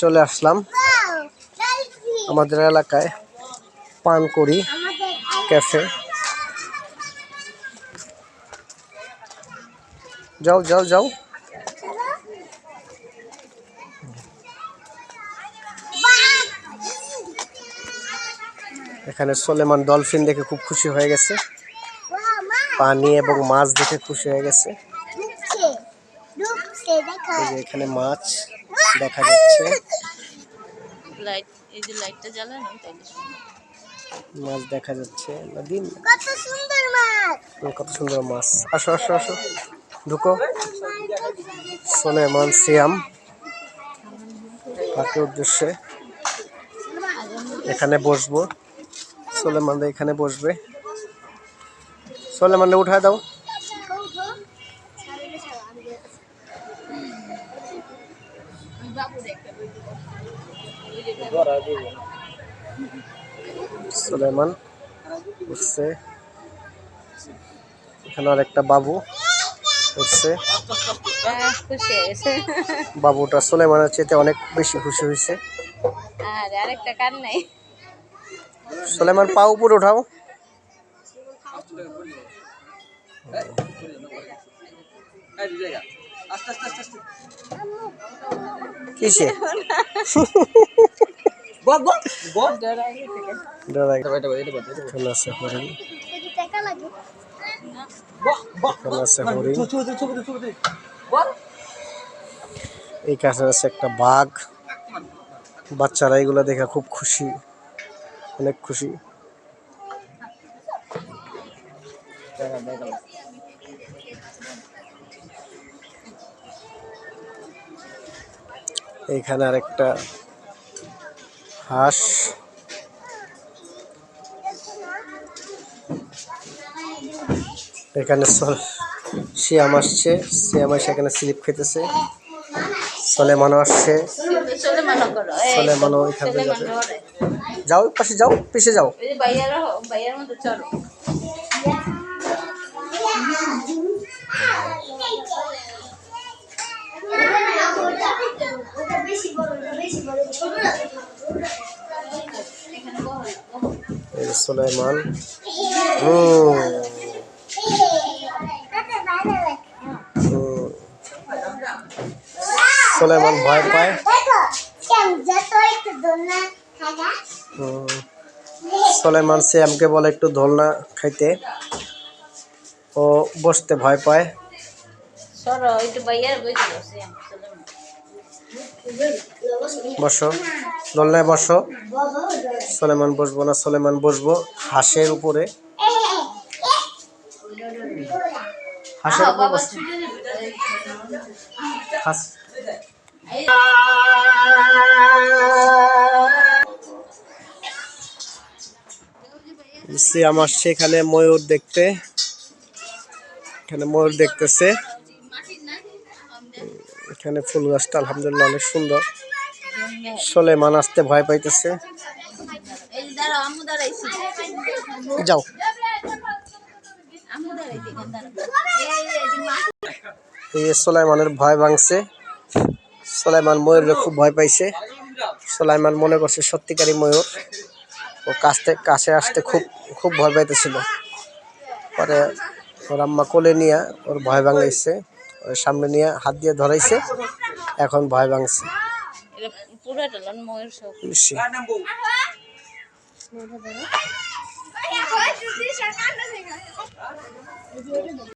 চলে আসলাম আমাদের এলাকায় পানকড়ি ক্যাফে। যাও যাও যাও। এখানে সোলেমান ডলফিন দেখে খুব খুশি হয়ে গেছে। পানি এবং মাছ দেখে খুশি হয়ে গেছে। এই যে এখানে মাছ দেখা যাচ্ছে। লাইট এই যে লাইটটা জ্বালানো মাছ দেখা যাচ্ছে। দিন কত সুন্দর মাছ। কত সুন্দর মাছ। আসো আসো আসো। ঢুকো। সোলেমান সিয়াম। পাখির উদ্দেশ্যে। এখানে বসবো। সোলেমান এখানে বসবে। সোলেমান উঠায় দাও। সোলেমান উঠছে। এখানে আর একটা বাবু উঠছে। বাবুটা সোলেমানের চেতে অনেক বেশি খুশি হয়েছে। সোলেমান পা উপরে উঠাও। কিসে? এই কাছে আছে একটা বাঘ। বাচ্চারা এগুলো দেখে খুব খুশি। অনেক খুশি। এইখানে আরেকটা হাঁস। এখানে শিয়াম আসছে। শিয়াম এসে এখানে স্লিপ খেতেছে। সলেমানও আসছে। চলে মানো করো এখান যাবে। যাও পাশে, যাও, পিছে যাও। চলো ওটা বেশি বড় ওটা বেশি বড় ছোট না এখানে বহো না, বহো। এই যে সুলাইমান। সুলাইমান ভয় পায়। সুলাইমান শ্যামকে বলে একটু দোলনা খাইতে ও বসতে ভয় পায়। বসো দোলনায় বসো। সুলাইমান বসবো না সুলাইমান বসবো হাঁসের উপরে। হাঁসের উপরে হাঁস। সিয়াম আসছে ময়ূর দেখতে। এখানে ময়ূর দেখতেছে। এখানে ফুল গাছটা আলহামদুলিল্লাহ অনেক সুন্দর। সোলেমান আসতে ভয় পাইতেছে। যাও। সোলাইমানের ভয় ভাঙছে। সোলাইমান ময়ূরে খুব ভয় পাইছে। সোলাইমান মনে করছে সত্যিকারই ময়ূর। ও কাছতে কাছে আসতে খুব খুব ভয় পাইতেছিল। পরে ওর আম্মা কোলে নিয়ে ওর ভয় ভাঙাইছে। সামনে নিয়ে হাত দিয়ে ধরাইছে। এখন ভয় ভাঙছে। পুরাটা